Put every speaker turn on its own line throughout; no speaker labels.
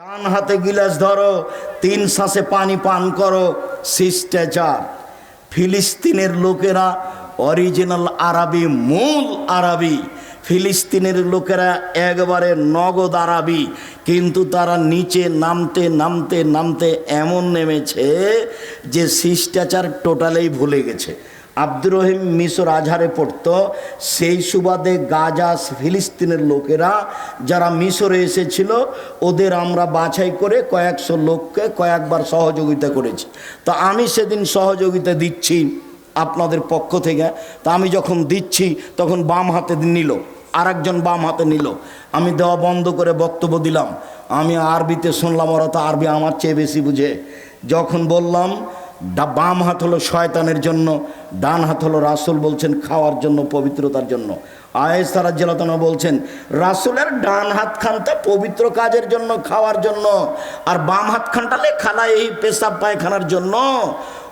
ডান হাতে গিলাস ধরো, তিন শ্বাসে পানি পান করো, শিষ্টাচার। ফিলিস্তিনের লোকেরা অরিজিনাল আরবি, মূল আরবি। ফিলিস্তিনের লোকেরা একবারে নগদ আরবি, কিন্তু তারা নিচে নামতে নামতে নামতে এমন নেমেছে যে শিষ্টাচার টোটালেই ভুলে গেছে। আব্দুর রহিম মিশর আজহারে পড়তো, সেই সুবাদে গাজা, ফিলিস্তিনের লোকেরা যারা মিশরে এসেছিল, ওদের আমরা বাছাই করে কয়েকশো লোককে কয়েকবার সহযোগিতা করেছি। তো আমি সেদিন সহযোগিতা দিচ্ছি আপনাদের পক্ষ থেকে। তা আমি যখন দিচ্ছি, তখন বাম হাতে নিল আর একজন বাম হাতে নিল। আমি দেওয়া বন্ধ করে বক্তব্য দিলাম। আমি আরবিতে শুনলাম, ওরা তো আরবি আমার চেয়ে বেশি বুঝে। যখন বললাম ডা- বাম হাত হলো শয়তানের জন্য, ডান হাত হলো রাসুল বলছেন খাওয়ার জন্য, পবিত্রতার জন্য। আয়েস তারা জেলাতনা বলছেন, রাসুলের ডান হাত খানটা পবিত্র কাজের জন্য, খাওয়ার জন্য, আর বাম হাত খানটালে খালা এই পেশাব পায়খানার জন্য।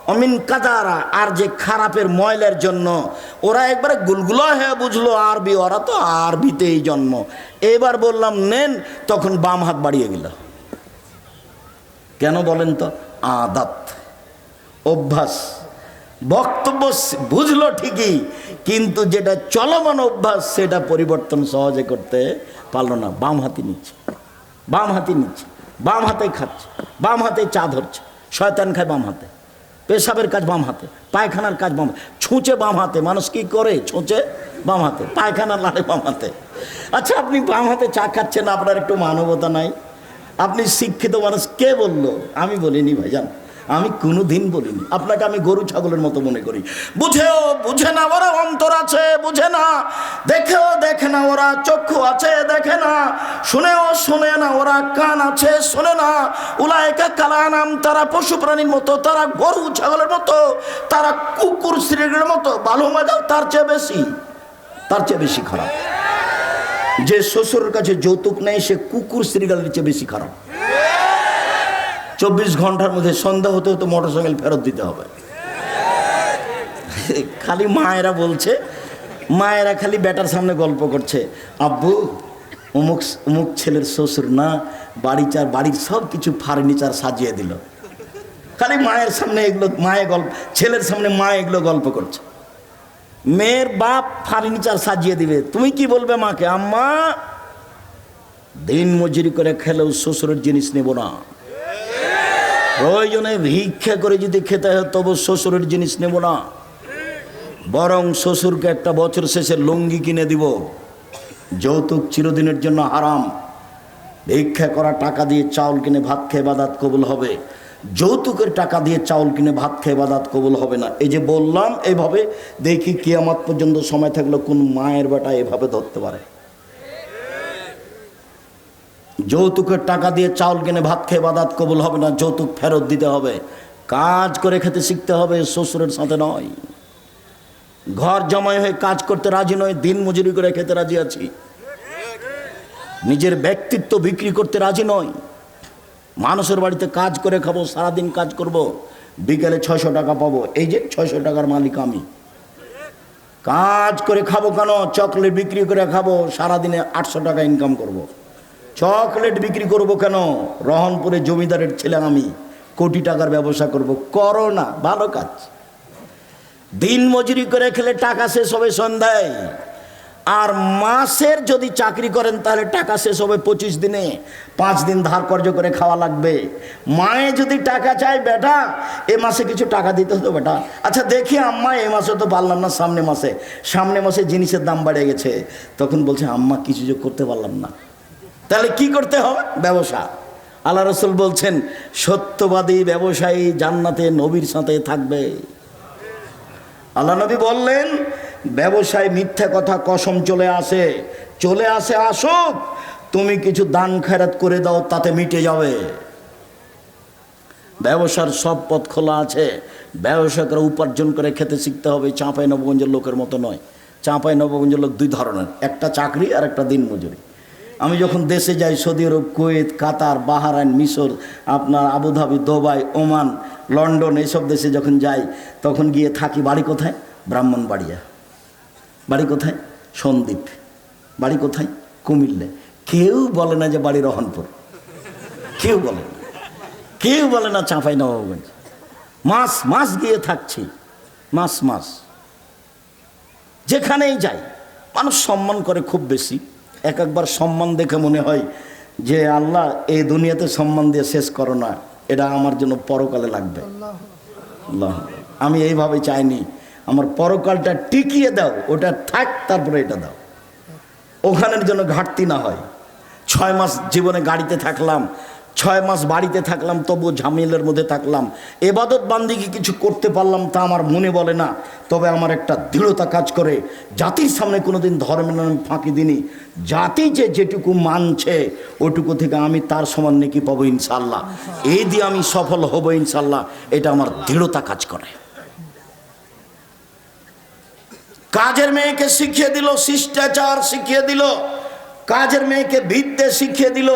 অমিন কাদারা আর যে খারাপের ময়লার জন্য। ওরা একবারে গুলগুলো হয়ে বুঝলো, আরবি, ওরা তো আরবিতেই জন্ম। এবার বললাম, নেন, তখন বাম হাত বাড়িয়ে গেল। কেন বলেন তো? আদাত। অভ্যাস। বক্তব্য বুঝলো ঠিকই, কিন্তু যেটা চলমান অভ্যাস, সেটা পরিবর্তন সহজে করতে পারল না। বাম হাতে নিচ্ছে। বাম হাতে নিচ্ছে। বাম হাতে খাচ্ছে। বাম হাতে চা ধরছে। শয়তান খায় বাম হাতে। পেশাবের কাজ বাম হাতে। পায়খানার কাজ বাম ছুঁচে বাম হাতে। মানুষ কি করে? ছুঁচে বাম হাতে। পায়খানা লাড়ে বাম হাতে। আচ্ছা আপনি বাম হাতে চা খাচ্ছেন, আপনার একটু মানবতা নাই। আপনি শিক্ষিত মানুষ। কে বলল? আমি বলিনি ভাই ভাইজান। আমি কোনো দিন বলিনি। আপনাকে আমি গরু ছাগলের মতো মনে করি। বুঝেও বুঝে না ওরা অন্তর আছে, বুঝে না। দেখেও দেখে না ওরা, চক্ষু আছে, দেখে না। শুনেও শুনে না ওরা, কান আছে, শোনে না। উলায়কা কালানাম তারা পশু প্রাণীর মতো, তারা গরু ছাগলের মতো, তারা কুকুর শ্রীর মতো, বালু মাজাও তার চেয়ে বেশি, তার চেয়ে বেশি খারাপ। যে শ্বশুরের কাছে যৌতুক নেই সে কুকুর শ্রীগালের চেয়ে বেশি খারাপ। চব্বিশ ঘণ্টার মধ্যে সন্ধ্যা হতে হতে মোটর সাইকেল ফেরত দিতে হবে। খালি মায়েরা বলছে, মায়েরা খালি বেটার সামনে গল্প করছে, আব্বু, অমুক অমুক ছেলের শ্বশুর না, বাড়ি চার, বাড়ির সব কিছু ফার্নিচার সাজিয়ে দিল। খালি মায়ের সামনে এগুলো, মায়ে গল্প, ছেলের সামনে মা এগুলো গল্প করছে। মেয়ের বাপ ফার্নিচার সাজিয়ে দিবে। তুমি কি বলবে মাকে? আম্মা, দিন মজুরি করে খেলেও শ্বশুরের জিনিস নেব না। প্রয়োজনে ভিক্ষা করে যদি খেতে হয়, তবু শ্বশুরের জিনিস নেব না। বরং শ্বশুরকে একটা বছর শেষে লুঙ্গি কিনে দিব। যৌতুক চিরদিনের জন্য হারাম। ভিক্ষা করা টাকা দিয়ে চাউল কিনে ভাত খেয়ে বাদাত কবুল হবে। যৌতুকের টাকা দিয়ে চাউল কিনে ভাত খেয়ে বাদাত কবুল হবে না। এই যে বললাম এইভাবে দেখি কিয়ামত পর্যন্ত সময় থাকলে কোন মায়ের বেটা এভাবে ধরতে পারে। যৌতুকের টাকা দিয়ে চাউল কিনে ভাত খেয়ে বাদাত কবুল হবে না, যৌতুক ফেরত দিতে হবে। কাজ করে খেতে শিখতে হবে, শ্বশুরের সাথে নয়। ঘর জমায় হয়ে কাজ করতে রাজি নয়, দিন মজুরি করে খেতে রাজি আছি। নিজের ব্যক্তিত্ব বিক্রি করতে রাজি নয়। মানুষের বাড়িতে কাজ করে খাব, সারাদিন কাজ করব, বিকেলে ছয়শো টাকা পাবো। এই যে ছয়শো টাকার মালিক আমি। কাজ করে খাব কেন? চকলেট বিক্রি করে খাব, সারাদিনে আটশো টাকা ইনকাম করব। চকলেট বিক্রি করব কেন? রহনপুরে জমিদারের ছেলে আমি। কোটি টাকার ব্যবসা করব। করো না ভালো কাজ। দিন মজুরি করে খেলে টাকা শেষ হবে সন্ধ্যায়। আর মাসের যদি চাকরি করেন, তাহলে টাকা শেষ হবে পঁচিশ দিনে। পাঁচ দিন ধার কর্য করে খাওয়া লাগবে। মায়ে যদি টাকা চায়, বেটা, এ মাসে কিছু টাকা দিতে হতো, বেটা। আচ্ছা দেখি আম্মা, এ মাসে তো পারলাম না, সামনে মাসে। সামনে মাসে জিনিসের দাম বেড়ে গেছে। তখন বলছে, আম্মা, কিছু যোগ করতে পারলাম না। তাহলে কি করতে হবে? ব্যবসা। আল্লাহ রসুল বলছেন, সত্যবাদী ব্যবসায়ী জান্নাতে নবীর সাথে থাকবে। আল্লাহ নবী বললেন, ব্যবসায় মিথ্যা কথা কসম চলে আসে। চলে আসে আসুক, তুমি কিছু দান খেরাত করে দাও, তাতে মিটে যাবে। ব্যবসার সব পথ খোলা আছে। ব্যবসাকরা উপার্জন করে খেতে শিখতে হবে। চাঁপাই নবগঞ্জের লোকের মতো নয়। চাঁপাই নবগঞ্জের লোক দুই ধরনের, একটা চাকরি আর একটা দিন মজুরি আমি যখন দেশে যাই, Saudi Arab, Kuwait, Qatar, Bahrain, মিশর, আপনার আবুধাবি, দুবাই, ওমান, লন্ডন, এইসব দেশে যখন যাই, তখন গিয়ে থাকি বাড়ি কোথায়? ব্রাহ্মণবাড়িয়া। বাড়ি কোথায়? সন্দ্বীপ। বাড়ি কোথায়? কুমিল্লে। কেউ বলে না যে বাড়ি রহনপুর। কেউ বলে না। কেউ বলে না চাঁপাই নবাবগঞ্জ। মাস মাস গিয়ে থাকছি। মাস মাস। যেখানেই যাই, মানুষ সম্মান করে খুব বেশি। এক একবার সম্মান দেখে মনে হয় যে আল্লাহ এই দুনিয়াতে সম্মান দিয়ে শেষ করো না। এটা আমার জন্য পরকালে লাগবে। আমি এইভাবে চাইনি। আমার পরকালটা টিকিয়ে দাও, ওটা থাক, তারপরে এটা দাও। ওখানের জন্য ঘাটতি না হয়। ছয় মাস জীবনে গাড়িতে থাকলাম ছয় মাস বাড়িতে থাকলাম তবু ঝামেলের মধ্যে থাকলাম। এবাদত বান্দিকে কিছু করতে পারলাম তা আমার মনে বলে না, তবে আমার একটা দৃঢ়তা কাজ করে, জাতির সামনে কোনোদিন ধর্মের নামে ফাঁকি দিনি জাতি যে যেটুকু মানছে, ওটুকু থেকে আমি তার সমান নাকি পাবো ইনশাল্লাহ এই দিয়ে আমি সফল হব ইনশাল্লাহ এটা আমার দৃঢ়তা কাজ করে। কাজের মেয়েকে শিখিয়ে দিল, শিষ্টাচার শিখিয়ে দিল, কাজের মেয়েকে বিদ্যে শিখিয়ে দিল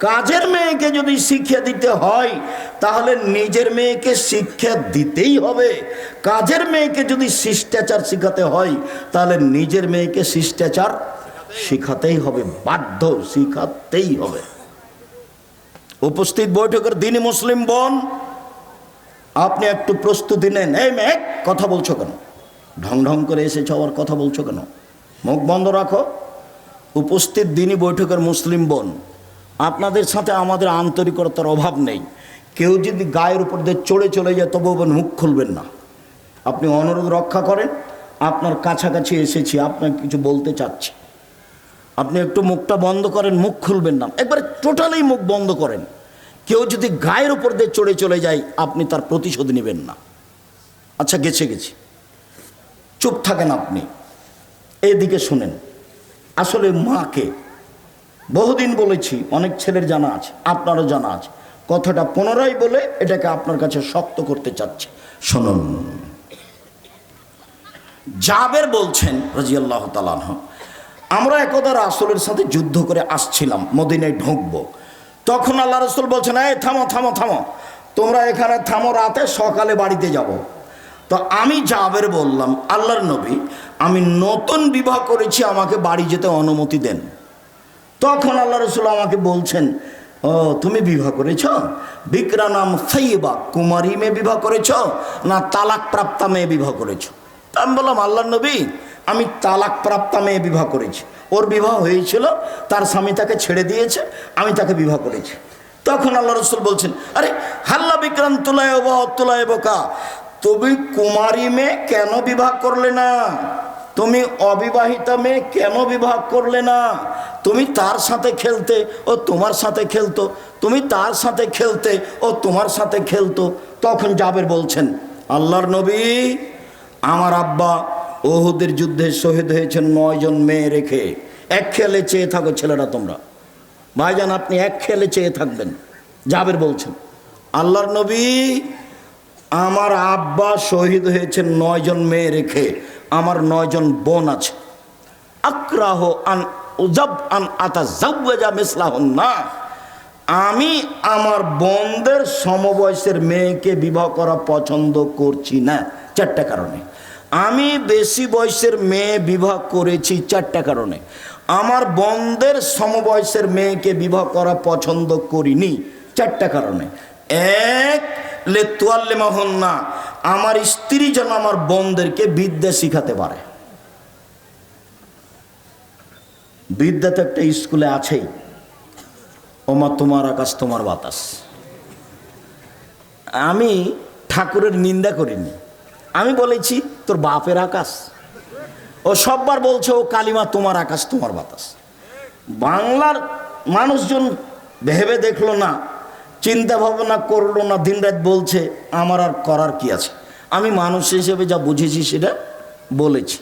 কাজের মেয়েকে যদি শিক্ষা দিতে হয়, তাহলে নিজের মেয়েকে শিক্ষা দিতেই হবে। কাজের মেয়েকে যদি শিষ্টাচার শিখাতে হয়, তাহলে নিজের মেয়েকে শিষ্টাচার শিখাতেই হবে, বাধ্য শিখাতেই হবে। উপস্থিত বৈঠকের দিনই মুসলিম বোন, আপনি একটু প্রস্তুতি নেন। এই মেয়ে, কথা বলছো কেন? ঢং ঢং করে এসেছ, আবার কথা বলছো কেন? মুখ বন্ধ রাখো। উপস্থিত দিনই বৈঠকের মুসলিম বোন আপনাদের সাথে আমাদের আন্তরিকতার অভাব নেই। কেউ যদি গায়ের উপর দিয়ে চড়ে চলে যায় তবু মুখ খুলবেন না। আপনি অনুরোধ রক্ষা করেন, আপনার কাছাকাছি এসেছি, আপনাকে কিছু বলতে চাচ্ছি। আপনি একটু মুখটা বন্ধ করেন, মুখ খুলবেন না। একবারে টোটালি মুখ বন্ধ করেন। কেউ যদি গায়ের উপর দিয়ে চড়ে চলে যায়, আপনি তার প্রতিশোধ নেবেন না। আচ্ছা গেছে, গেছি। চুপ থাকেন আপনি। এদিকে শুনেন। আসলে মাকে বহুদিন বলেছি, অনেক ছেলের জানা আছে, আপনারও জানা আছে। কথাটা পুনরায় বলে এটাকে আপনার কাছে শক্ত করতে চাচ্ছি। শুনুন। জাবের বলছেন রাজিয়াল্লাহ তালাহ আমরা একদা রাসুলের সাথে যুদ্ধ করে আসছিলাম, মদিনায় ঢুকবো। তখন আল্লাহ রসুল বলছেন, এই থামো থামো থামো। তোমরা এখানে থামো রাতে, সকালে বাড়িতে যাব। তো আমি জাবের বললাম, আল্লাহর নবী, আমি নতুন বিবাহ করেছি, আমাকে বাড়ি যেতে অনুমতি দেন। তখন আল্লাহ রসুল আমাকে বলছেন, ও, তুমি বিবাহ করেছ? বিক্রা নাম সাইবা কুমারী মেয়ে বিবাহ করেছ? না তালাক প্রাপ্তা মেয়ে বিবাহ করেছ? তা আমি বললাম আল্লাহ নবী, আমি তালাক প্রাপ্তা মেয়ে বিবাহ করেছি। ওর বিবাহ হয়েছিল, তার স্বামী তাকে ছেড়ে দিয়েছে, আমি তাকে বিবাহ করেছি। তখন আল্লাহ রসুল বলছেন, আরে, হাল্লা বিক্রান্ত তুলায় বা তুলায় বোকা তুমি কুমারী মেয়ে কেন বিবাহ করলে না? তুমি অবিবাহিতা মেয়ে কেন বিবাহ করলে না? তুমি তার সাথে খেলতে ও তোমার সাথে খেলতো। তুমি তার সাথে খেলতে ও তোমার সাথে খেলতো। তখন জাবের বলছেন, আল্লাহর নবী, আমার আব্বা ওহুদের যুদ্ধে শহীদ হয়েছেন নয়জন মেয়ে রেখে। এক খেলে চেয়ে থাকো ছেলেরা তোমরা। ভাইজান, আপনি এক খেলে চেয়ে থাকবেন। জাবের বলছেন, আল্লাহর নবী, আমার আব্বা শহীদ হয়েছেন নয়জন মেয়ে রেখে। আমার নয়জন বোন আছে। আক্রাহ আন উজাব আন আতা জাব্বাজা মিসলাহন না আমি আমার বোনদের সমবয়সের মেয়েকে বিবাহ করা পছন্দ করছি না, চারটা কারণে। আমি বেশি বয়সের মেয়ে বিবাহ করেছি চারটা কারণে। আমার বোনদের সমবয়সের মেয়েকে বিবাহ করা পছন্দ করিনি, চারটা কারণে। এক, লে তোয়াল্লে না আমার স্ত্রী যেন আমার বোনদেরকে বিদ্যা শিখাতে পারে। বিদ্যা তো একটা স্কুলে আছেই। ওমা, তোমার আকাশ, তোমার বাতাস। আমি ঠাকুরের নিন্দা করিনি। আমি বলেছি, তোর বাপের আকাশ। ও সববার বলছে, ও কালিমা, তোমার আকাশ, তোমার বাতাস। বাংলার মানুষজন ভেবে দেখল না চিন্তা ভাবনা করল না, দিনরাত বলছে, আমার আর করার কি আছে? আমি মানুষ হিসেবে যা বুঝেছি সেটা বলেছি।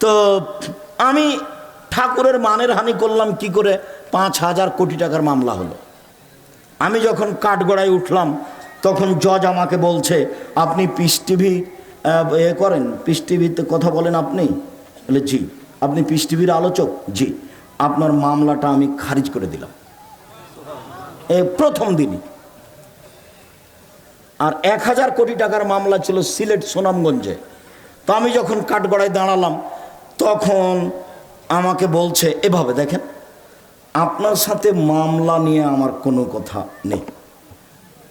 তো আমি ঠাকুরের মানের হানি করলাম, কি করে? পাঁচ হাজার কোটি টাকার মামলা হলো। আমি যখন কাঠগড়ায় উঠলাম, তখন জজ আমাকে বলছে, আপনি পিস টিভি এ করেন, পিস টিভিতে কথা বলেন আপনি? বলে, জি। আপনি পিস টিভির আলোচক? জি। আপনার মামলাটা আমি খারিজ করে দিলাম। প্রথম দিনই। আর এক হাজার কোটি টাকার মামলা ছিল সিলেট সুনামগঞ্জে। তো আমি যখন কাঠগড়ায় দাঁড়ালাম, তখন আমাকে বলছে, এভাবে দেখেন, আপনার সাথে মামলা নিয়ে আমার কোনো কথা নেই।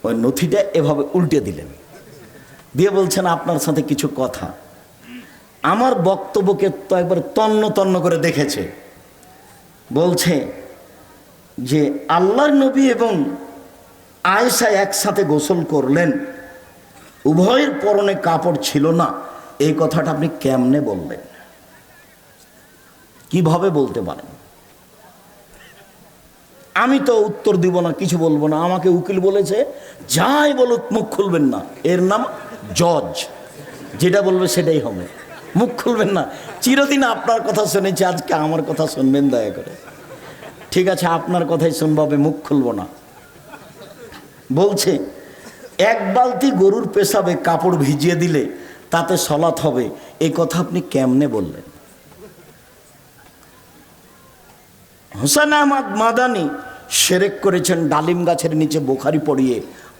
ওই নথিটা এভাবে উল্টে দিলেন। দিয়ে বলছেন, আপনার সাথে কিছু কথা। আমার বক্তব্যকে তো একবার তন্ন তন্ন করে দেখেছে। বলছে যে আল্লাহর নবী এবং আয়েশা একসাথে গোসল করলেন। উভয়ের পরনে কাপড় ছিল না। এই কথাটা আপনি কেমনে বললেন? কীভাবে বলতে পারেন? আমি তো উত্তর দিব না, কিছু বলব না। আমাকে উকিল বলেছে, যাই বলুক, মুখ খুলবেন না। এর নাম জজ। যেটা বলবে সেটাই হবে। মুখ খুলবেন না। চিরদিন আপনার কথা শুনেছি, আজকে আমার কথা শুনবেন, দয়া করে। ঠিক আছে, আপনার কথাই শুনব হবে মুখ খুলবো না। বলছে, এক বালতি গরুর পেশাবে কাপড় ভিজিয়ে দিলে তাতে সলাৎ হবে, এই কথা আপনি কেমনে বললেন? হোসেন আহমদ মাদানি সেরেক করেছেন ডালিম গাছের নিচে বোখারি পড়িয়ে,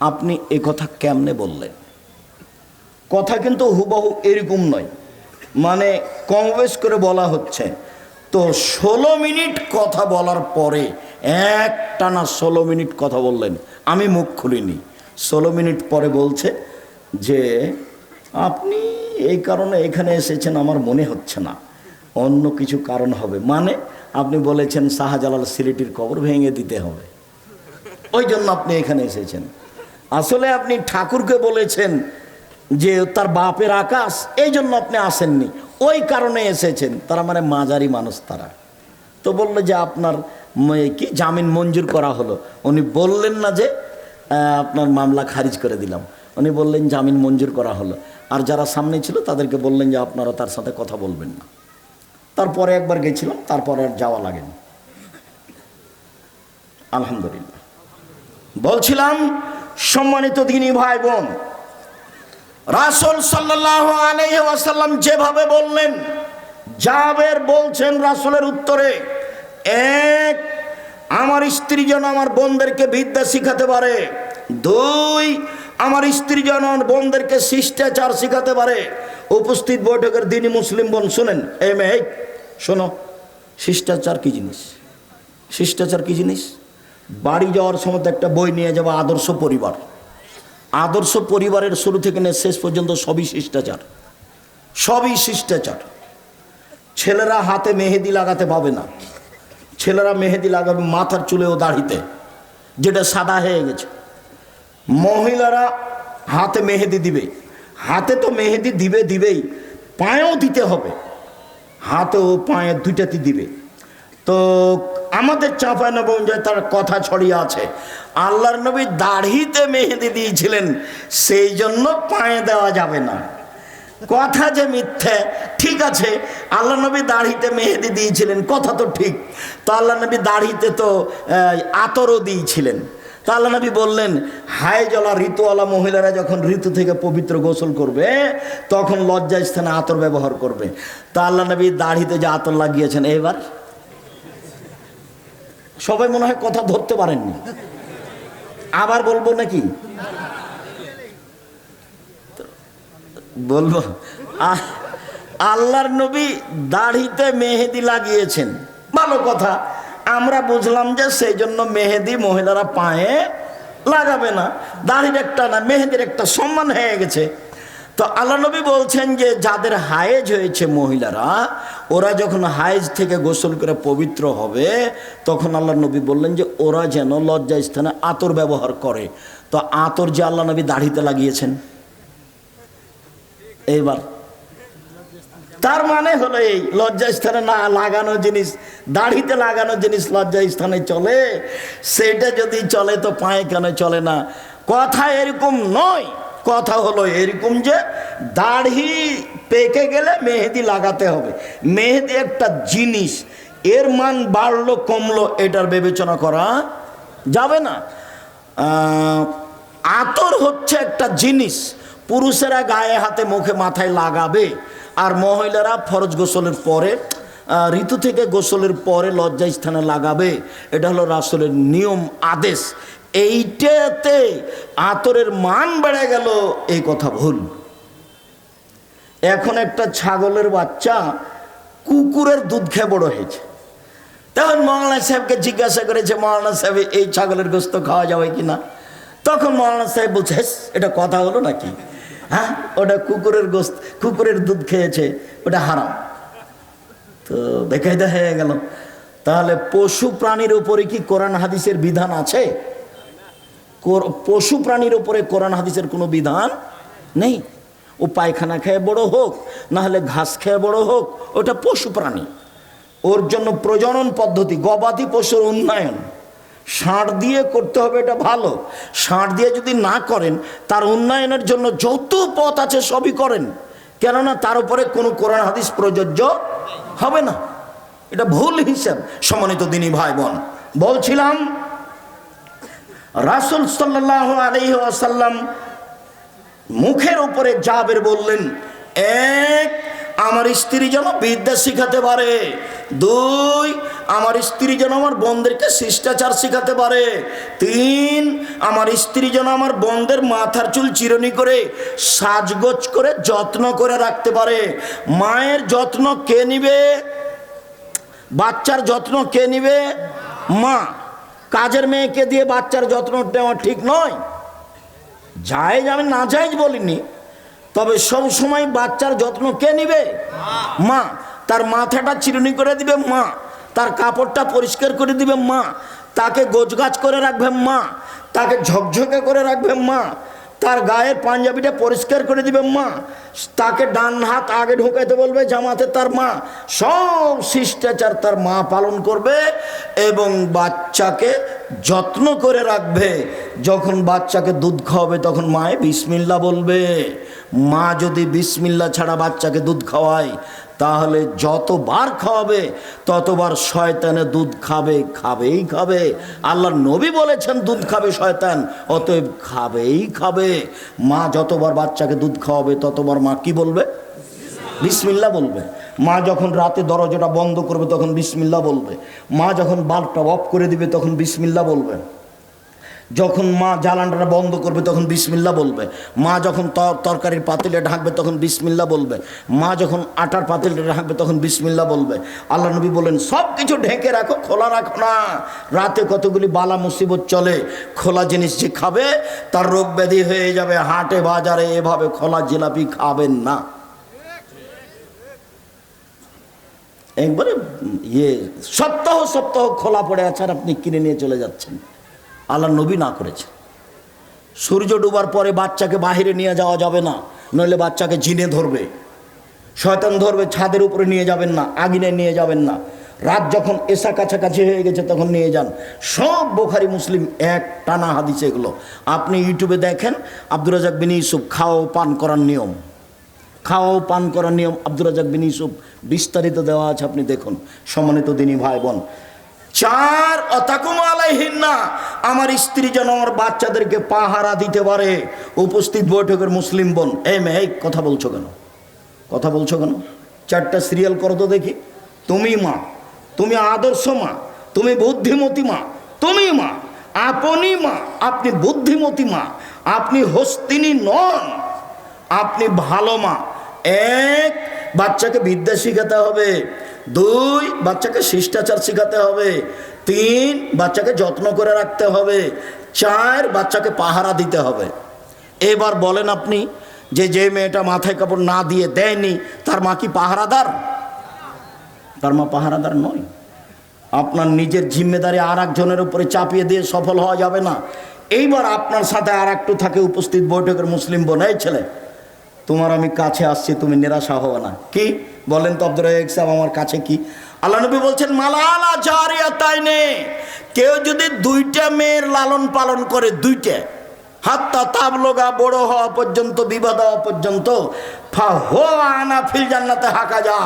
আপনি এ কথা কেমনে বললেন? কথা কিন্তু হুবহু এরকম নয় মানে কম বেশ করে বলা হচ্ছে। তো ষোলো মিনিট কথা বলার পরে এক টানা ষোলো মিনিট কথা বললেন। আমি মুখ খুলিনি। ষোলো মিনিট পরে বলছে যে, আপনি এই কারণে এখানে এসেছেন, আমার মনে হচ্ছে না। অন্য কিছু কারণ হবে। মানে আপনি বলেছেন, শাহজালাল সিলেটির কবর ভেঙে দিতে হবে। ওই জন্য আপনি এখানে এসেছেন। আসলে আপনি ঠাকুরকে বলেছেন যে, তার বাপের আকাশ। এই জন্য আপনি আসেননি। ওই কারণে এসেছেন। তারা মানে মাঝারি মানুষ তারা। তো বলল যে আপনার কি জামিন মঞ্জুর করা হলো। উনি বললেন না যে আপনার মামলা খারিজ করে দিলাম। উনি বললেন জামিন মঞ্জুর করা হলো। আর যারা সামনে ছিল তাদেরকে বললেন যে আপনারা তার সাথে কথা বলবেন না। তারপরে একবার গেছিলাম, তারপরে আর যাওয়া লাগেনি। আলহামদুলিল্লাহ। বলছিলাম, সম্মানিত দিনী ভাই বোন রাসুল আলাইহি ওয়াসাল্লাম যেভাবে বললেন, জাবের বলছেন রাসুলের উত্তরে, এক, আমার স্ত্রী যেন আমার বোনদেরকে বিদ্যা শিখাতে পারে, দুই, আমার স্ত্রী যেন বোনদেরকে শিষ্টাচার শিখাতে পারে। উপস্থিত বৈঠকের দিনই মুসলিম বোন, শুনেন এ মেয়ে শোনো, শিষ্টাচার কি জিনিস? শিষ্টাচার কি জিনিস? বাড়ি যাওয়ার সময় একটা বই নিয়ে যাব, আদর্শ পরিবার। আদর্শ পরিবারের শুরু থেকে নিয়ে শেষ পর্যন্ত সবই শিষ্টাচার। সবই শিষ্টাচার। ছেলেরা হাতে মেহেদি লাগাতে পাবে না। ছেলেরা মেহেদি লাগাবে মাথার চুলে ও দাড়িতে, যেটা সাদা হয়ে গেছে। মহিলারা হাতে মেহেদি দিবে। হাতে তো মেহেদি দিবে দিবেই, পায়েও দিতে হবে। হাতে ও পায়ে দুইটাতে দিবে। তো আমাদের চাঁপায় নবঞ্জয় তার কথা ছড়িয়ে আছে। আল্লাহর নবী দাড়িতে মেহেদি দিয়েছিলেন, সেই জন্য পায়ে দেওয়া যাবে না। কথা যে মিথ্যে, ঠিক আছে আল্লাহ নবী দাড়িতে মেহেদি দিয়েছিলেন, কথা তো ঠিক। তো আল্লাহ নবী দাড়িতে তো আতরও দিয়েছিলেন। তা আল্লাহ নবী বললেন, হায় জলা ঋতুওয়ালা মহিলারা যখন ঋতু থেকে পবিত্র গোসল করবে, তখন লজ্জা স্থানে আতর ব্যবহার করবে। তা আল্লাহ নবী দাড়িতে যে আতর লাগিয়েছেন, এবার? সবাই মনে হয় কথা ধরতে পারেননি। আবার বলব নাকি? বলব আল্লাহর নবী দাড়িতে মেহেদি লাগিয়েছেন। ভালো কথা, আমরা বুঝলাম যে সেই জন্য মেহেদি মহিলারা পায়ে লাগাবে না। দাড়ির একটা না, মেহেদির একটা সম্মান হয়ে গেছে। তো আল্লাহ নবী বলছেন যে যাদের হায়েজ হয়েছে মহিলারা, ওরা যখন হায়েজ থেকে গোসল করে পবিত্র হবে, তখন আল্লাহ নবী বললেন যে ওরা যেন লজ্জা স্থানে আতর ব্যবহার করে। তো আতর যে আল্লাহ নবী দাড়িতে লাগিয়েছেন। এইবার। তার মানে হলো এই, লজ্জা স্থানে না লাগানো জিনিস, দাড়িতে লাগানো জিনিস লজ্জা স্থানে চলে, সেটা যদি চলে তো পায়ে কেন চলে না? কথা এরকম নয়। কথা হলো এরকম যে দাড়ি পেকে গেলে মেহেদি লাগাতে হবে। মেহেদি একটা জিনিস, এর মান বাড়লো, কমলো, এটার বিবেচনা করা যাবে না। আতর হচ্ছে একটা জিনিস, পুরুষেরা গায়ে হাতে মুখে মাথায় লাগাবে, আর মহিলারা ফরজ গোসলের পরে ঋতু থেকে গোসলের পরে লজ্জা স্থানে লাগাবে। এটা হলো রাসলের নিয়ম, আদেশ। এইটাতে আতরের মান বেড়ে গেল, এই কথা ভুল। এখন একটা ছাগলের বাচ্চা কুকুরের দুধ খেয়ে বড় হয়েছে। তখন মৌলানা সাহেবকে জিজ্ঞাসা করেছে, মৌলানা সাহেব, এই ছাগলের গোস্ত খাওয়া যাবে কি না তখন মৌলানা সাহেব বলছে এটা কথা হলো নাকি? হ্যাঁ ওটা কুকুরের গোস্ত, কুকুরের দুধ খেয়েছে, ওটা হারাম। তো বেকায়দা হয়ে গেল। তাহলে পশু প্রাণীর উপরে কি কোরআন হাদিসের বিধান আছে? পশু প্রাণীর ওপরে কোরআন হাদিসের কোনো বিধান নেই। ও পায়খানা খেয়ে বড় হোক না হলে ঘাস খেয়ে বড় হোক, ওটা পশু প্রাণী। ওর জন্য প্রজনন পদ্ধতি, গবাদি পশুর উন্নয়ন। ষাঁড় দিয়ে করতে হবে এটা ভালো। ষাঁড় দিয়ে যদি না করেন, তার উন্নয়নের জন্য যত পথ আছে সবই করেন। কেননা তার উপরে কোনো কোরআন হাদিস প্রযোজ্য হবে না। এটা ভুল হিসাব। সম্মানিত দিনী ভাই বোন, বলছিলাম রাসুল সাল্লাহ আলহি আসাল্লাম মুখের উপরে জাবের বললেন, এক, আমার স্ত্রী যেন বিদ্যা শিখাতে পারে। দুই, আমার স্ত্রী যেন আমার বোনদেরকে শিষ্টাচার শিখাতে পারে। তিন, আমার স্ত্রী যেন আমার বোনদের মাথার চুল চিরনি করে সাজগোজ করে যত্ন করে রাখতে পারে। মায়ের যত্ন কে নিবে? বাচ্চার যত্ন কে নিবে? মা। কাজের মেয়েকে দিয়ে বাচ্চার যত্ন নেওয়া ঠিক নয়। জায়েজ আমি না জায়েজ বলিনি, তবে সব সময় বাচ্চার যত্ন কে নিবে? মা, তার মাথাটা চিরুনি করে দিবে মা, তার কাপড়টা পরিষ্কার করে দিবে মা, তাকে গোছগাছ করে রাখবে মা, তাকে ঝকঝকে করে রাখবে মা তার গায়ের পাঞ্জাবিটা পরিষ্কার করে দিবে মা। তাকে ডান হাত আগে ঢুকাইতে বলবে, জামাতে তার মা। সব শিষ্টাচার তার মা পালন করবে এবং বাচ্চাকে যত্ন করে রাখবে। যখন বাচ্চাকে দুধ খাওয়াবে, তখন মায়ে বিসমিল্লা বলবে। মা যদি বিসমিল্লা ছাড়া বাচ্চাকে দুধ খাওয়ায়, তাহলে যতবার খাওয়াবে, ততবার শয়তানে দুধ খাবে, খাবেই খাবে। আল্লাহ নবী বলেছেন, দুধ খাবে শয়তান, অতএব খাবেই খাবে। মা যতবার বাচ্চাকে দুধ খাওয়াবে, ততবার মা কি বলবে? বিসমিল্লা বলবে। মা যখন রাতে দরজাটা বন্ধ করবে, তখন বিসমিল্লা বলবে। মা যখন বাল্বটা অফ করে দিবে, তখন বিসমিল্লা বলবে। যখন মা জ্বালানটা বন্ধ করবে, তখন বিসমিল্লা বলবে। মা যখন তর- তরকারির পাতিলে ঢাকবে, তখন বিসমিল্লা বলবে। মা যখন আটার পাতিলে ঢাকবে, তখন বিসমিল্লা বলবে। আল্লাহ নবী বলেন সব কিছু ঢেকে রাখো, খোলা রাখো না। রাতে কতগুলি বালা মুসিবত চলে, খোলা জিনিস যে খাবে, তার রোগ ব্যাধি হয়ে যাবে। হাটে বাজারে এভাবে খোলা জিলাপি খাবেন না। একবারে ইয়ে সপ্তাহ সপ্তাহ খোলা পড়ে আছে আর আপনি কিনে নিয়ে চলে যাচ্ছেন। আল্লাহ নবী না করেছে। সূর্য ডুবার পরে বাচ্চাকে বাহিরে নিয়ে যাওয়া যাবে না, নইলে বাচ্চাকে জিনে ধরবে। শয়তান ধরবে, ছাদের উপরে নিয়ে যাবেন না আগিনে নিয়ে যাবেন না। রাত যখন এসা কাছাকাছি হয়ে গেছে তখন নিয়ে যান। সব বোখারি মুসলিম এক টানা হাদিস এগুলো। আপনি ইউটিউবে দেখেন, আব্দুর রাজাক বিন ইউসুফ খাওয়া ও পান করার নিয়ম। খাওয়া পান করার নিয়ম আব্দুর রাজাক বিন ইউসুফ, বিস্তারিত দেওয়া আছে, আপনি দেখুন। সম্মানিত দিনী ভাই বোন চার অতাকুম আলাইহিন না আমার স্ত্রী যেন আমার বাচ্চাদেরকে পাহারা দিতে পারে। উপস্থিত বৈঠকের মুসলিম বোন, এই মে এই কথা বলছো কেন? কথা বলছো কেন? চারটা সিরিয়াল করো তো দেখি। তুমি মা, তুমি আদর্শ মা, তুমি বুদ্ধিমতী মা, তুমি মা, আপনি মা, আপনি বুদ্ধিমতী মা, আপনি হস্তিনী নন। আপনি ভালো মা। এক, বাচ্চাকে বিদ্যা শিখাতে হবে। দুই, বাচ্চাকে শিষ্টাচার শিখাতে হবে। তিন, বাচ্চাকে যত্ন করে রাখতে হবে। চার, বাচ্চাকে পাহারা দিতে হবে। এবার বলেন আপনি যে যে মেয়েটা মাথায় কাপড় না দিয়ে দেয়নি, তার মা কি পাহারাদার? তার মা পাহারাদার নয়। আপনার নিজের জিম্মেদারি আর একজনের উপরে চাপিয়ে দিয়ে সফল হওয়া যাবে না। এইবার আপনার সাথে আর একটু থাকে উপস্থিত বৈঠকের মুসলিম বোন ছেলে। তোমার আমি কাছে আসছি, তুমি নিরাশা হবে না। কি? বলেন তো আব্দুর রাজাক সাহেব, আমার কাছে কি? আল্লাহ নবী বলছেন, মালালা জারিয়া তাই নে কেউ যদি দুইটা মেয়ের লালন পালন করে, দুইটা, হাত্তা তাবলোগা বড় হওয়া পর্যন্ত, বিবাদ হওয়া পর্যন্ত ফা হো আনা ফিল জান্নাতে হাঁকা যা,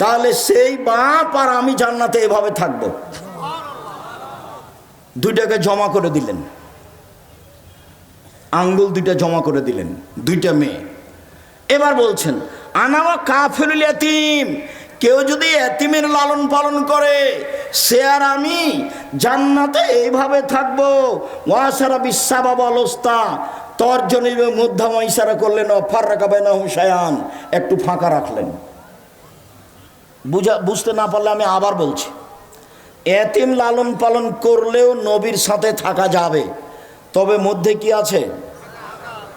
তাহলে সেই বাপ আর আমি জান্নাতে এভাবে থাকব। দুইটাকে জমা করে দিলেন। আঙ্গুল দুইটা জমা করে দিলেন, দুইটা মেয়ে। এবার বলছেন, আনামা কাফেরুল এতিম কেউ যদি এতিমের লালন পালন করে, সে আর আমি জান্নাতে এইভাবে থাকব। ওয়াসারা বিশ্বাবা বলস্তা তর্জনী মধ্যম ইশারা করলেন অফার রাখাবেন হুসায়ান একটু ফাঁকা রাখলেন। বুঝা, বুঝতে না পারলে আমি আবার বলছি এতিম লালন পালন করলেও নবীর সাথে থাকা যাবে, তবে মধ্যে কি আছে?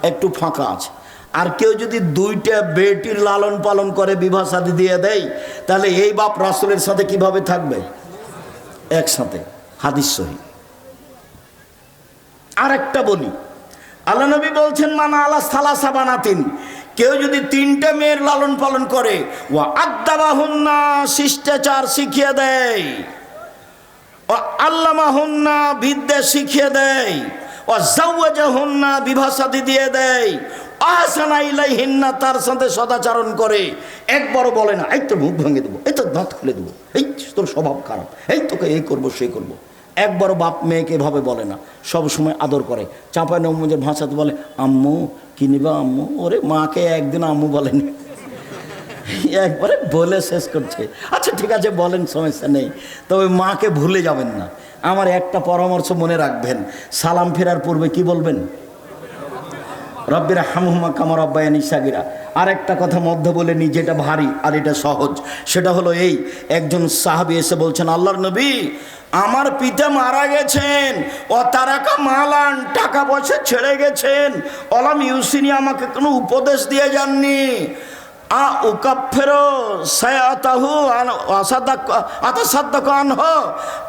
একটু ফাঁকা আছে। আর কেউ যদি দুইটা বেটির লালন পালন করে বিবাহ সাথে দিয়ে দেয়, তাহলে এই বাপ রাসুলের সাথে কীভাবে থাকবে? একসাথে। হাদিস সহি। আরেকটা বলি। আল্লাহ নবী বলছেন, মানা আল্লাহ সালাসা বানাতিন। কেউ যদি তিনটে মেয়ের লালন পালন করে ও আদাবাহুন্না শিষ্টাচার শিখিয়ে দেয়। ও আল্লামাহুন্না বিদ্যা শিখিয়ে দেয়। ও জাউয়াজাহুন্না বিভাসাদি দিয়ে দেয়। আহসানা ইলাইহিন্না, তার সাথে সদাচরণ করে। একবারও বলে না, এই তোর মুখ ভেঙে দেবো, এই তোর দাঁত খুলে দেবো, এই তোর স্বভাব খারাপ, এই তোকে এই করব সেই করব। একবারও বাপ মেয়েকে এভাবে বলে না, সব সময় আদর করে। চাঁপাই নমজের ভাষাতে বলে, আম্মু, কি নিবা আম্মু? ওরে মাকে একদিন আম্মু বলেনি। একবারে বলে শেষ করছে। আচ্ছা ঠিক আছে, বলেন, সমস্যা নেই। তবে মাকে ভুলে যাবেন না। আমার একটা পরামর্শ মনে রাখবেন। সালাম ফেরার পূর্বে কি বলবেন? রব্বির হামহুমা কামার আব্বায়ানি সাগিরা। আর একটা কথা মধ্য বলে নি, যেটা ভারী আর এটা সহজ। সেটা হলো এই, একজন সাহাবি এসে বলছেন, আল্লাহর নবী, আমার পিতা মারা গেছেন, ও তারাকা মালান, টাকা পয়সা ছেড়ে গেছেন, অলাম ইউসিনি আমাকে কোনো উপদেশ দিয়ে যাননি। আ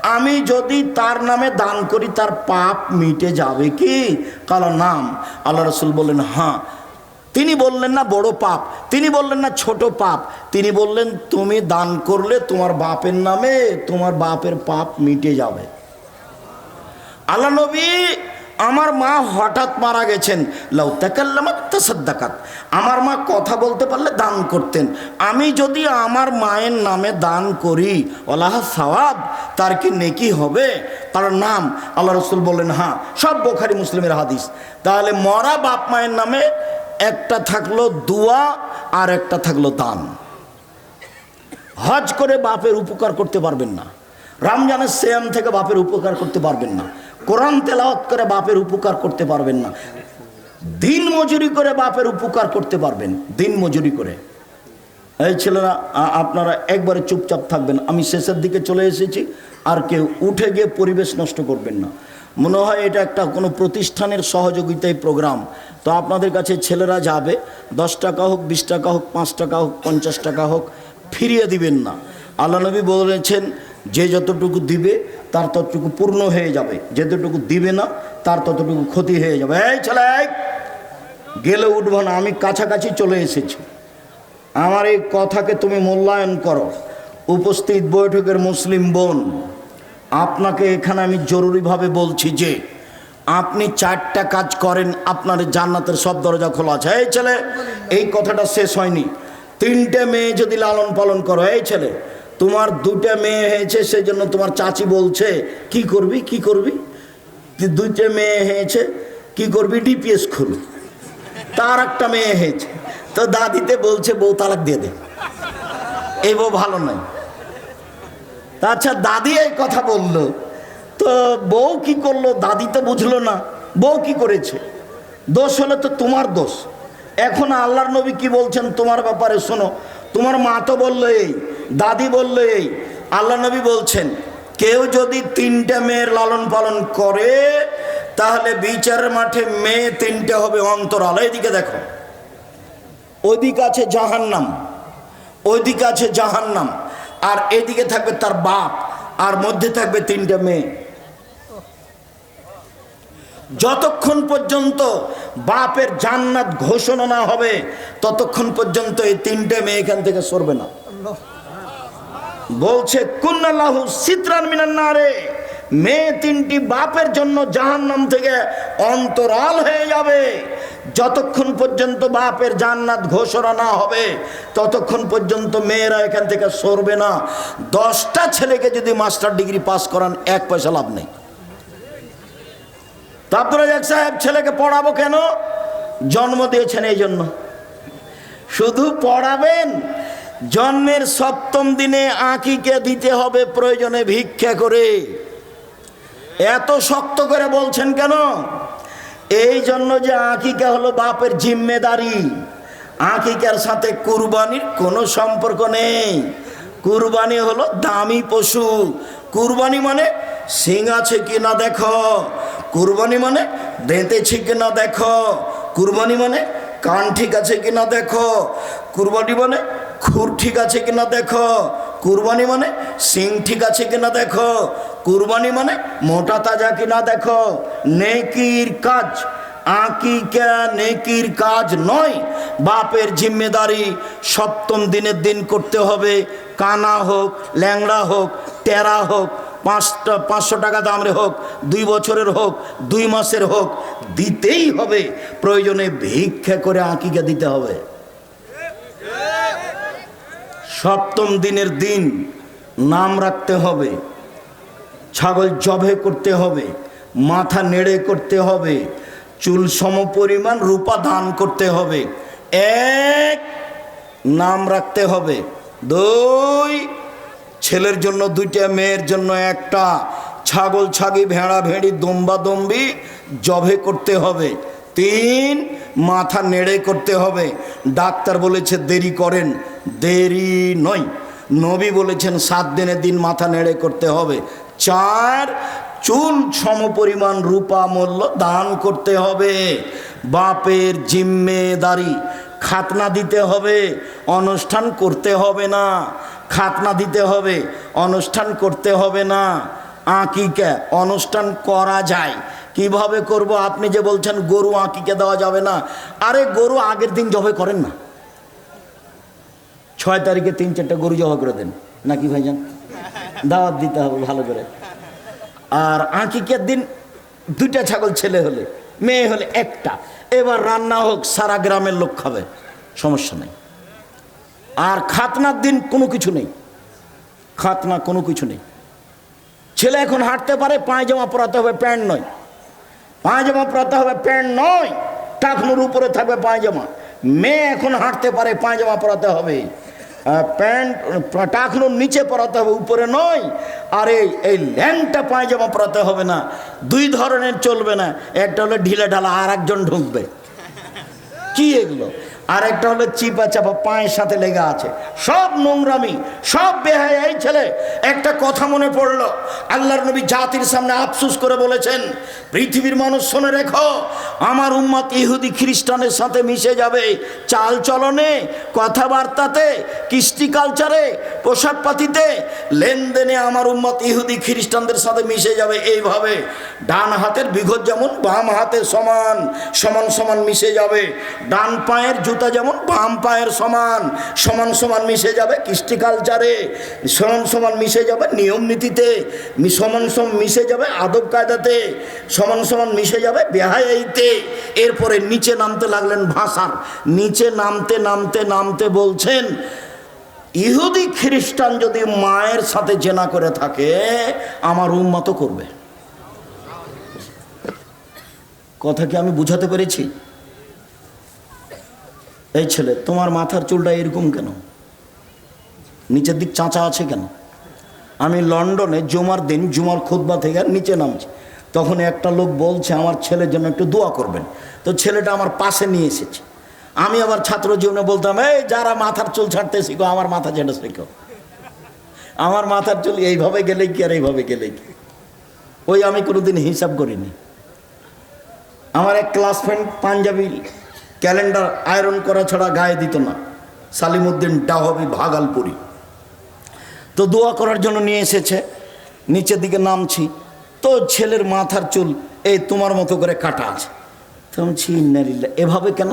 আমি যদি তার নামে দান করি, তার পাপ মিটে যাবে কি? কালো নাম। আল্লাহ রসুল বললেন হ্যাঁ। তিনি বললেন না, বড় পাপ। তিনি বললেন না, ছোট পাপ। তিনি বললেন, তুমি দান করলে তোমার বাপের নামে তোমার বাপের পাপ মিটে যাবে। আল্লাহ নবী আমার মা হঠাৎ মারা গেছেন। লাউতাকাল্লামাত তাসাদ্দাকাত। আমার মা কথা বলতে পারলে দান করতেন। আমি যদি আমার মায়ের নামে দান করি, ওলাহ সওয়াব, তার কি নেকি হবে? তার নাম আল্লাহ রসুল বললেন হ্যাঁ সব বোখারি মুসলিমের হাদিস। তাহলে মরা বাপ মায়ের নামে একটা থাকল দুয়া আর একটা থাকল দান। হজ করে বাপের উপকার করতে পারবেন না। রমজানের শ্যাম থেকে বাপের উপকার করতে পারবেন না। কোরআন তেলাওয়াত করে বাপের উপকার করতে পারবেন না। দিন মজুরি করে বাপের উপকার করতে পারবেন, দিন মজুরি করে। এই ছেলেরা আপনারা একবারে চুপচাপ থাকবেন। আমি শেষের দিকে চলে এসেছি, আর কেউ উঠে গিয়ে পরিবেশ নষ্ট করবেন না। মনে হয় এটা একটা কোনো প্রতিষ্ঠানের সহযোগিতায় প্রোগ্রাম। তো আপনাদের কাছে ছেলেরা যাবে, দশ টাকা হোক, বিশ টাকা হোক, পাঁচ টাকা হোক, পঞ্চাশ টাকা হোক, ফিরিয়ে দিবেন না। আল্লাহ নবী বলেছেন, যে যতটুকু দিবে তার ততটুকু পূর্ণ হয়ে যাবে। যতটুকু দিবে না, তার ততটুকু ক্ষতি হয়ে যাবে। এই ছেলে গেলে উঠবো না, আমি কাছাকাছি চলে এসেছি। আমার এই কথাকে তুমি মূল্যায়ন করো। উপস্থিত বৈঠকের মুসলিম বোন, আপনাকে এখানে আমি জরুরিভাবে বলছি যে, আপনি চারটা কাজ করেন, আপনার জান্নাতের সব দরজা খোলা আছে। এই ছেলে, এই কথাটা শেষ হয়নি। তিনটে মেয়ে যদি লালন পালন করো, এই ছেলে তোমার দুটা মেয়ে হয়েছে সেই জন্য তোমার চাচি বলছে, কি করবি কি করবি? দুইটা মেয়ে হয়েছে, কি করবি? ডিপিএস খুল। তার একটা মেয়ে হয়েছে। তো দাদিতে বলছে, বউ তালাক দিয়ে দে। এই বউ ভালো নয়। আচ্ছা দাদি এই কথা বলল। তো বউ কি করল? দাদি তো বুঝলো না। বউ কি করেছে? দোষ হলে তো তোমার দোষ। এখন আল্লাহর নবী কি বলছেন? তোমার ব্যাপারে শোনো। তোমার মা তো বলল এই দাদি বলল এই, আল্লাহ নবী বলছেন, কেউ যদি তিনটা মেয়ের লালন পালন করে, তাহলে বিচারের মাঠে মেয়ে তিনটে হবে অন্তরাল। এদিকে দেখো ওইদিকে আছে জাহান্নাম ওইদিকে আছে জাহান্নাম, আর এদিকে থাকবে তার বাপ, আর মধ্যে থাকবে তিনটা মেয়ে। যতক্ষণ পর্যন্ত বাপের জান্নাত ঘোষণা না হবে, ততক্ষণ পর্যন্ত এই তিনটে মেয়ে এখান থেকে সরবে না। বলছে, কুন্নাল্লাহু সিত্রান মিনান্নারে মেয়ে তিনটি বাপের জন্য জাহান্নাম থেকে অন্তরাল হয়ে যাবে। যতক্ষণ পর্যন্ত বাপের জান্নাত ঘোষণা না হবে, ততক্ষণ পর্যন্ত মেয়েরা এখান থেকে সরবে না। দশটা ছেলেকে যদি মাস্টার ডিগ্রি পাস করান, এক পয়সা লাভ নেই। তারপরে এক সাহেব ছেলেকে পড়াবো কেন? জন্ম দিয়েছেন এই জন্য। শুধু পড়াবেন জন্মের সপ্তম দিনে আঁকিকে দিতে হবে প্রয়োজনে ভিক্ষা করে। এত শক্ত করে বলছেন কেন? এই জন্য যে আঁকিকা হলো বাপের জিম্মেদারি। আঁকিকার সাথে কুরবানির কোনো সম্পর্ক নেই। কুরবানি হলো দামি পশু। কুরবানি মানে সিং আছে কি না দেখো। কুরবানি মানে দেঁতেছে কি না দেখো। কুরবানি মানে কান ঠিক আছে কি না দেখো। কুরবানি মানে খুর ঠিক আছে কি না দেখো? কুরবানি মানে সিং ঠিক আছে কি না দেখো? কুরবানি মানে মোটা তাজা কি না দেখো? নেকির কাজ। আকিকা নেকির কাজ নয়। বাপের জিম্মেদারি সপ্তম দিনের দিন করতে হবে। কানা হোক, ল্যাংড়া হোক টেরা হোক, পাঁচটা, পাঁচশো টাকা দামের হোক, দুই বছরের হোক, দুই মাসের হোক, দিতেই হবে। প্রয়োজনে ভিক্ষা করে আঁকিকে দিতে হবে। সপ্তম দিনের দিন নাম রাখতে হবে, ছাগল জবে করতে হবে, মাথা নেড়ে করতে হবে, চুল সমপরিমাণ রূপা দান করতে হবে। এক, নাম রাখতে হবে। দুই, ছেলের জন্য দুইটা, মেয়ের জন্য একটা। ছাগল ছাগি, ভেড়া ভেড়ি, দম্বা দম্বি জবে করতে হবে। তিন মাথা নেড়ে করতে হবে। ডাক্তার বলেছে, দেরি করেন। দেরি নয়। নবী বলেছেন, সাত দিনের দিন মাথা নেড়ে করতে হবে। চার, চুল সমপরিমাণ রূপা মূল্য দান করতে হবে। বাপের জিম্মেদারি খাতনা দিতে হবে, অনুষ্ঠান করতে হবে না। খাতনা দিতে হবে, অনুষ্ঠান করতে হবে না। আঁকিকে অনুষ্ঠান করা যায়। কীভাবে করব? আপনি যে বলছেন গরু আঁকিকে দেওয়া যাবে না। আরে গরু আগের দিন জবে করেন না। ছয় তারিখে তিন, চারটা গরু জবা করে দেন। নাকি ভাইজান? দাওয়াত দিতে হবে ভালো করে। আর আঁকিকের দিন দুইটা ছাগল ছেলে হলে, মেয়ে হলে একটা। এবার রান্না হোক, সারা গ্রামের লোক খাবে। সমস্যা নেই। আর খাতনার দিন কোনো কিছু নেই। খাতনা কোনো কিছু নেই। ছেলে এখন হাঁটতে পারে পায়জামা পরাতে হবে, প্যান্ট নয়। পায়জামা পরাতে হবে, প্যান্ট নয়, টাকনুর উপরে থাকবে পায়জামা মেয়ে এখন হাঁটতে পারে পায়জামা পরাতে হবে। প্যান্ট, টাকনুর নিচে পরাতে হবে, উপরে নয়, আর এই এই ল্যাংটা পায়জামা পরাতে হবে না। দুই ধরনের চলবে না, একটা হলো ঢিলে ঢালা, আর একজন ঢুকবে। কি এগুলো? আর একটা হলো চিপা চাপা পায়ের সাথে লেগে আছে। সব নোংরামি, সব বেহায় এই ছেলে। একটা কথা মনে পড়ল, আল্লাহর নবী জাতির সামনে আফসুস করে বলেছেন, পৃথিবীর মানুষ শুনে রেখো, আমার উম্মত ইহুদি খ্রিস্টানের সাথে মিশে যাবে। চাল চলনে, কথাবার্তাতে, কৃষ্টি কালচারে পোশাক পাতিতে লেনদেনে আমার উম্মত ইহুদি খ্রিস্টানদের সাথে মিশে যাবে এইভাবে। ডান হাতের বিঘত যেমন বাম হাতে সমান সমান সমান মিশে যাবে। ডান পায়ের জুতা যেমন বাম পায়ের সমান সমান সমান মিশে যাবে কৃষ্টি কালচারে সমান সমান মিশে যাবে নিয়ম নীতিতে সমান সমান মিশে যাবে আদব কায়দাতে, সমান সমান মিশে যাবে বেহাইতে এরপরে নিচে নামতে লাগলেন ভাষার, নিচে নামতে নামতে নামতে বলছেন, ইহুদি খ্রিস্টান যদি মায়ের সাথে জেনা করে থাকে, আমার উন্মত করবে। কথা কি আমি বুঝাতে পেরেছি? এই ছেলে, তোমার মাথার চুলটা এরকম কেন? নিচের দিক চাঁচা আছে কেন? আমি লন্ডনে জুমার দিন, জুমার খুতবা থেকে নিচে নামছি। তখন একটা লোক বলছে, আমার ছেলের জন্য একটু দোয়া করবেন। তো ছেলেটা আমার পাশে নিয়ে এসেছে। আমি আবার ছাত্র জীবনে বলতাম, এই যারা মাথার চুল ছাড়তে শিখো, আমার মাথা ছেড়ে শিখো। আমার মাথার চুল এইভাবে গেলে কি আর এইভাবে গেলে কি? ওই আমি কোনোদিন হিসাব করিনি। আমার এক class friend Punjabi calendar iron করা ছাড়া গায়ে দিত না। সালিমুদ্দিন ডাহবি ভাগালপুরি। তো দোয়া করার জন্য নিয়ে এসেছে। নিচের দিকে নামছি। তো ছেলের মাথার চুল এই তোমার মতো করে কাটা আছে। তো "ইন্নালিল্লাহ।" এভাবে কেন?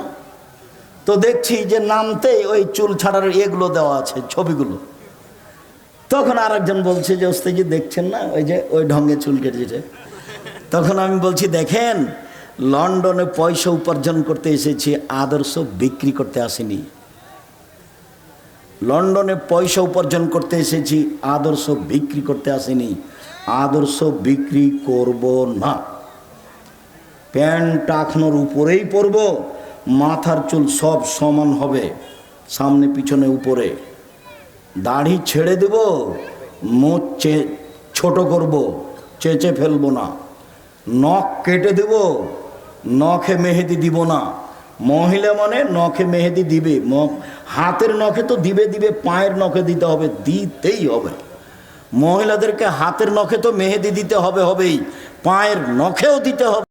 তো দেখছি যে নামতে ওই চুল ছাড়ার এগুলো দেওয়া আছে, ছবিগুলো। তখন আরেকজন বলছে যে ওস্তাজি দেখছেন না? ওই যে, ওই ঢঙ্গে চুল কেটেছে। তখন আমি বলছি, দেখেন লন্ডনে পয়সা উপার্জন করতে এসেছি, আদর্শ বিক্রি করতে আসেনি। লন্ডনে পয়সা উপার্জন করতে এসেছি, আদর্শ বিক্রি করতে আসেনি। আদর্শ বিক্রি করব না। প্যান্ট টাকনোর উপরেই পরব, মাথার চুল সব সমান হবে, সামনে পিছনে উপরে। দাড়ি ছেড়ে দেব, মোচ চে, ছোট করব, চেঁচে ফেলব না। নখ কেটে দেব নখে মেহেদি দিব না। মহিলা মানে নখে মেহেদি দিবে। হাতের নখে তো দিবে দিবে, পায়ের নখে দিতে হবে, দিতেই হবে। মহিলাদেরকে হাতের নখে তো মেহেদি দিতে হবে হবেই, পায়ের নখেও দিতে হবে।